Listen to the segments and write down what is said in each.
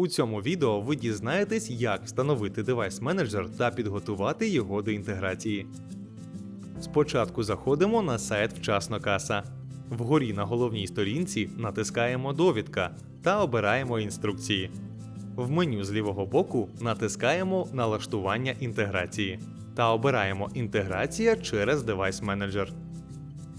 У цьому відео ви дізнаєтесь, як встановити девайс менеджер та підготувати його до інтеграції. Спочатку заходимо на сайт Вчасно каса. Вгорі на головній сторінці натискаємо Довідка та обираємо інструкції. В меню з лівого боку натискаємо Налаштування інтеграції та обираємо Інтеграція через девайс менеджер.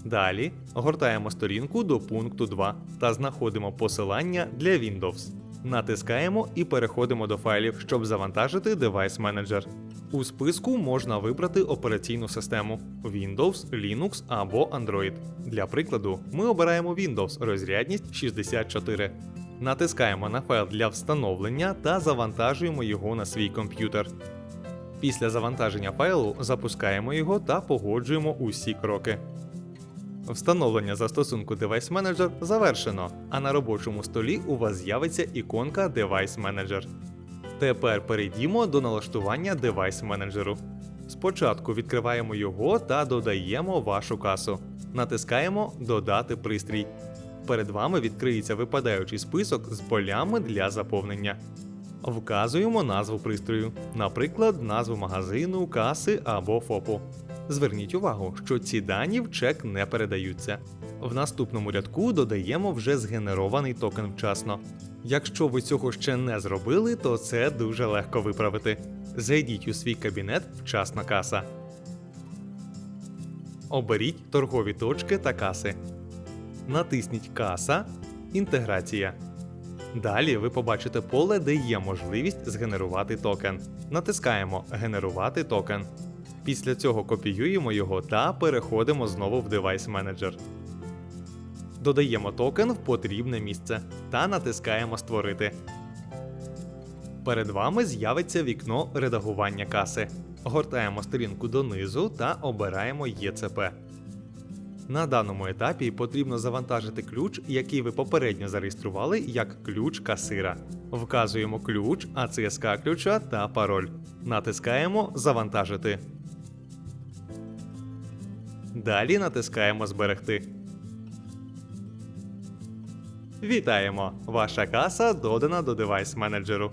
Далі гортаємо сторінку до пункту 2 та знаходимо посилання для Windows. Натискаємо і переходимо до файлів, щоб завантажити девайс менеджер. У списку можна вибрати операційну систему Windows, Linux або Android. Для прикладу, ми обираємо Windows розрядність 64. Натискаємо на файл для встановлення та завантажуємо його на свій комп'ютер. Після завантаження файлу запускаємо його та погоджуємо усі кроки. Встановлення застосунку Device Manager завершено, а на робочому столі у вас з'явиться іконка Device Manager. Тепер перейдімо до налаштування Device Manager. Спочатку відкриваємо його та додаємо вашу касу. Натискаємо Додати пристрій. Перед вами відкриється випадаючий список з полями для заповнення. Вказуємо назву пристрою, наприклад, назву магазину, каси або ФОПу. Зверніть увагу, що ці дані в чек не передаються. В наступному рядку додаємо вже згенерований токен вчасно. Якщо ви цього ще не зробили, то це дуже легко виправити. Зайдіть у свій кабінет вчасна каса. Оберіть торгові точки та каси. Натисніть Каса Інтеграція. Далі ви побачите поле, де є можливість згенерувати токен. Натискаємо Генерувати токен. Після цього копіюємо його та переходимо знову в Device Manager. Додаємо токен в потрібне місце та натискаємо Створити. Перед вами з'явиться вікно редагування каси. Гортаємо сторінку донизу та обираємо ЄЦП. На даному етапі потрібно завантажити ключ, який ви попередньо зареєстрували як ключ касира. Вказуємо ключ, АЦСК ключа та пароль. Натискаємо Завантажити. Далі натискаємо Зберегти. Вітаємо! Ваша каса додана до девайс менеджеру.